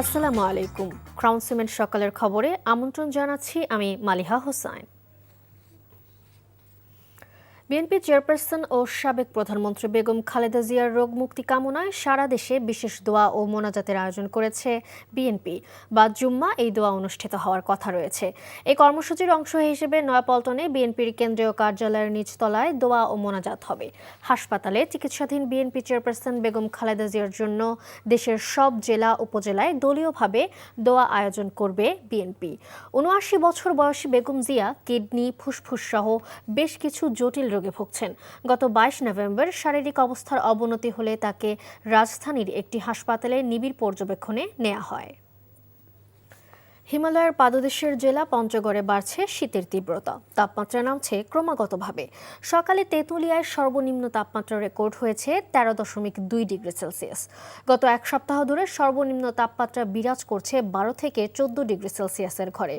আসসালামু আলাইকুম। Crown cement সকালের খবরে আমন্ত্রণ জানাচ্ছি আমি মালিহা হোসাইন। বিএনপি চেয়ারপারসন ও সাবেক প্রধানমন্ত্রী বেগম খালেদা জিয়ার রোগ মুক্তি কামনায় সারা দেশে বিশেষ দোয়া ও মোনাজাতের আয়োজন করেছে বিএনপি। বা জুম্মা এই দোয়া অনুষ্ঠিত হওয়ার কথা রয়েছে। এই কর্মসূচির অংশ হিসেবে নয়াপল্টনে বিএনপির কেন্দ্রীয় কার্যালয়ের নিচতলায় দোয়া ও মোনাজাত হবে। হাসপাতালে চিকিৎসাধীন বিএনপি চেয়ারপারসন বেগম খালেদা জিয়ার জন্য দেশের সব জেলা, উপজেলায় দলীয়ভাবে দোয়া আয়োজন করবে বিএনপি। উনআশি বছর বয়সী বেগম জিয়া কিডনি, ফুসফুস সহ বেশ কিছু জটিল রোগে ভুগছেন। গত বাইশ নভেম্বর শারীরিক অবস্থার অবনতি হলে তাকে রাজধানীর একটি হাসপাতালে নিবিড় পর্যবেক্ষণে নেওয়া হয়। হিমালয়ের পাদদেশের জেলা পঞ্চগড়ে বাড়ছে শীতের তীব্রতা। তাপমাত্রা নামছে ক্রমাগতভাবে। সকালে তেঁতুলিয়ায় সর্বনিম্ন তাপমাত্রা রেকর্ড হয়েছে তেরো দশমিক দুই ডিগ্রি সেলসিয়াস। গত এক সপ্তাহ ধরে সর্বনিম্ন তাপমাত্রা বিরাজ করছে বারো থেকে চোদ্দ ডিগ্রি সেলসিয়াসের ঘরে।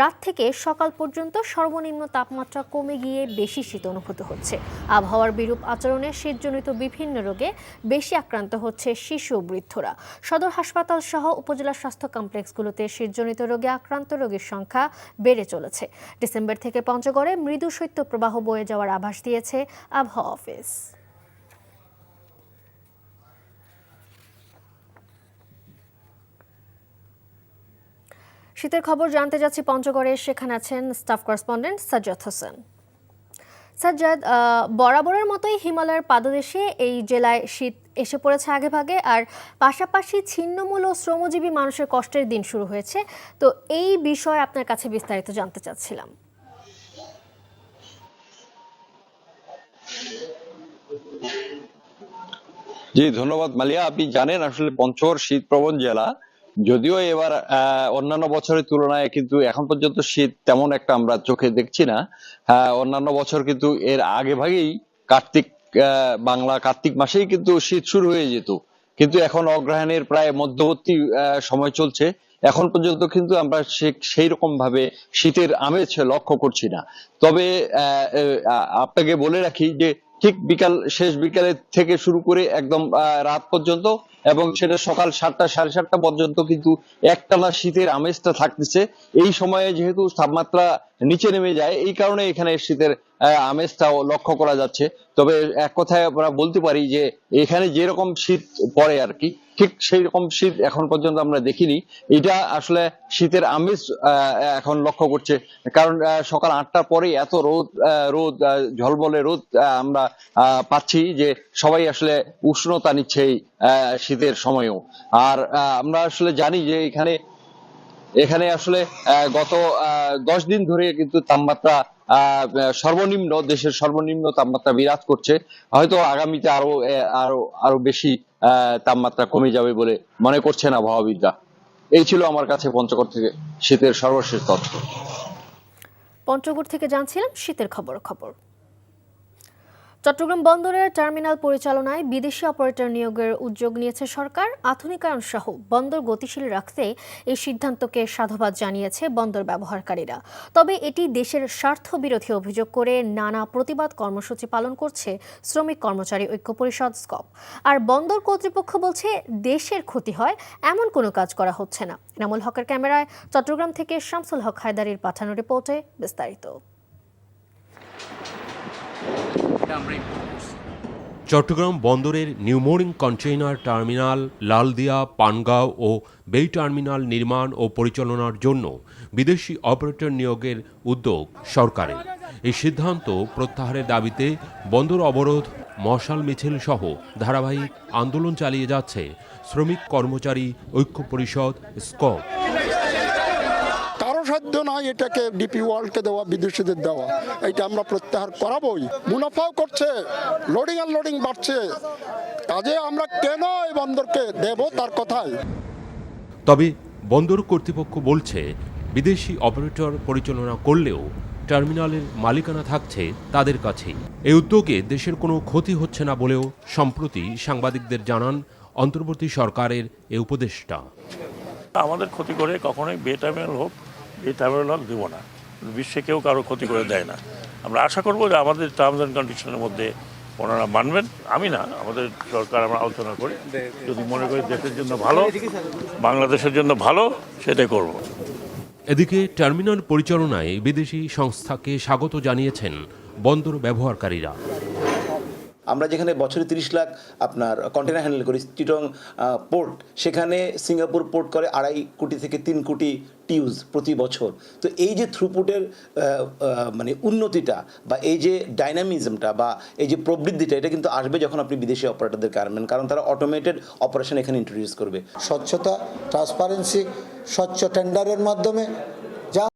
রাত থেকে সকাল পর্যন্ত সর্বনিম্ন তাপমাত্রা কমে গিয়ে বেশি শীত অনুভূত হচ্ছে। আবহাওয়ার বিরূপ আচরণে শীতজনিত বিভিন্ন রোগে বেশি আক্রান্ত হচ্ছে শিশু ও বৃদ্ধরা। সদর হাসপাতাল সহ উপজেলা স্বাস্থ্য কমপ্লেক্সগুলোতে শীতজনিত রোগে আক্রান্ত রোগীর সংখ্যা বেড়ে চলেছে। ডিসেম্বর থেকে পঞ্চগড়ে মৃদু শৈত্য প্রবাহ বয়ে যাওয়ার আভাস দিয়েছে আবহাওয়া অফিস। শীতের খবর জানতে যাচ্ছি পঞ্চগড়ে, সেখানে আছেন স্টাফ করেসপন্ডেন্ট সাজ্জাদ হোসেন। সাজ্জাদ বরাবরের মতোই হিমালয়ের পাদদেশে এই জেলায় শীত এসে পড়েছে আগে ভাগে আর পাশাপাশি ছিন্নমূল ও শ্রমজীবী মানুষের কষ্টের দিন শুরু হয়েছে। তো এই বিষয়ে আপনার কাছে বিস্তারিত জানতে চাচ্ছিলাম। জি ধন্যবাদ মালিয়া। আপনি জানেন আসলে পঞ্চগড় শীত প্রবণ জেলা। যদিও এবার অন্যান্য বছরের তুলনায় কিন্তু এখন পর্যন্ত শীত তেমন একটা আমরা চোখে দেখছি না। আহ, অন্যান্য বছর কিন্তু এর আগে ভাগেই কার্তিক বাংলা কার্তিক মাসেই কিন্তু শীত শুরু হয়ে যেত। কিন্তু এখন অগ্রহায়ণের প্রায় মধ্যবর্তী সময় চলছে। এখন পর্যন্ত কিন্তু আমরা সেই রকম ভাবে শীতের আমেজ লক্ষ্য করছি না। তবে আপনাকে বলে রাখি যে ঠিক বিকাল, শেষ বিকালের থেকে শুরু করে একদম রাত পর্যন্ত এবং সেটা সকাল সাতটা, সাড়ে সাতটা পর্যন্ত কিন্তু একটানা শীতের আমেজটা থাকতেছে। এই সময়ে যেহেতু তাপমাত্রা নিচে নেমে যায়, এই কারণে এখানে শীতের আমেজটাও লক্ষ্য করা যাচ্ছে। তবে এক কথায় আমরা বলতে পারি যে এখানে যেরকম শীত পড়ে আর কি ঠিক সেই রকম শীত এখন পর্যন্ত আমরা দেখিনি। এটা আসলে শীতের আমেজ এখন লক্ষ্য করছে। কারণ সকাল আটটার পরে এত রোদ রোদ আহ, ঝলবলে রোদ আমরা পাচ্ছি যে সবাই আসলে উষ্ণতা নিচ্ছে এই শীতের সময়ও। আর আমরা আসলে জানি যে এখানে এখানে আসলে গত দশ দিন ধরে কিন্তু তাপমাত্রা সর্বনিম্ন, দেশের সর্বনিম্ন তাপমাত্রা বিরাজ করছে। হয়তো আগামীতে আরও আরও আরও বেশি তাপমাত্রা কমে যাবে বলে মনে করছেন আবহাওয়াবিদরা এই ছিল আমার কাছে পঞ্চগড় থেকে শীতের সর্বশেষ তথ্য। পঞ্চগড় থেকে জানছিলাম শীতের খবর খবর। চট্টগ্রাম বন্দরের টার্মিনাল পরিচালনায় বিদেশি অপারেটর নিয়োগের উদ্যোগ নিয়েছে সরকার। আধুনিকায়ন সহ বন্দর গতিশীল রাখতে এই সিদ্ধান্তকে সাধুবাদ জানিয়েছে বন্দর ব্যবহারকারীরা। তবে এটি দেশের স্বার্থ বিরোধী অভিযোগ করে নানা প্রতিবাদ কর্মসূচি পালন করছে শ্রমিক কর্মচারী ঐক্য পরিষদ স্কপ। আর বন্দর কর্তৃপক্ষ বলছে, দেশের ক্ষতি হয়, এমন কোনো কাজ করা হচ্ছে না। এনামুল হকের ক্যামেরায় চট্টগ্রাম থেকে শামসুল হক হায়দারির পাঠানো রিপোর্টে বিস্তারিত। চট্টগ্রাম বন্দরের New Mooring container terminal, Laldia, Pangaon ও বেই টার্মিনাল নির্মাণ ও পরিচালনার জন্য বিদেশি অপারেটর নিয়োগের উদ্যোগ সরকারের। এই সিদ্ধান্ত প্রত্যাহারের দাবিতে বন্দর অবরোধ, মশাল মিছিল সহ ধারাবাহিক আন্দোলন চালিয়ে যাচ্ছে শ্রমিক কর্মচারী ঐক্য পরিষদ স্কপ। কারও সাধ্য নয় এটাকে ডিপি ওয়ার্ল্ডকে দেওয়া বিদেশিদের দেওয়া। এটা আমরা প্রত্যাহার করাবোই। মুনাফাও করছে লোডিং আর লোডিং বাড়ছে। কাজে আমরা কেন এই বন্দরকে দেব তার কথাই? তবে বন্দর কর্তৃপক্ষ বলছে বিদেশি অপারেটর পরিচালনা করলেও টার্মিনালের মালিকানা থাকছে তাদের কাছেই। এই উদ্যোগে দেশের কোনো ক্ষতি হচ্ছে না বলেও সম্প্রতি সাংবাদিকদের জানান অন্তর্বর্তী সরকারের এ উপদেষ্টা। আমাদের ক্ষতি করে কখনোই বে টার্মিনাল হোক বে টার্মিনাল দেবো না। বিশ্বে কেউ কারও ক্ষতি করে দেয় না। আমরা আশা করব যে আমাদের টার্মস অ্যান্ড কন্ডিশনের মধ্যে ওনারা মানবেন। আমি না, আমাদের সরকার আমরা আলোচনা করি। যদি মনে করি দেশের জন্য ভালো, বাংলাদেশের জন্য ভালো, সেটাই করব। এদিকে টার্মিনাল পরিচালনায় বিদেশি সংস্থাকে স্বাগত জানিয়েছেন বন্দর ব্যবহারকারীরা। আমরা যেখানে বছরে তিরিশ লাখ আপনার কন্টেনার হ্যান্ডেল করি চিটং পোর্ট সেখানে সিঙ্গাপুর পোর্ট করে আড়াই কোটি থেকে তিন কোটি টিউজ প্রতি বছর। তো এই যে থ্রুপুটের মানে উন্নতিটা বা এই যে ডাইনামিজমটা বা এই যে প্রবৃদ্ধিটা, এটা কিন্তু আসবে যখন আপনি বিদেশি অপারেটরদেরকে আনবেন কারণ তারা অটোমেটেড অপারেশন এখানে ইন্ট্রোডিউস করবে। স্বচ্ছতা ট্রান্সপারেন্সি স্বচ্ছ টেন্ডারের মাধ্যমে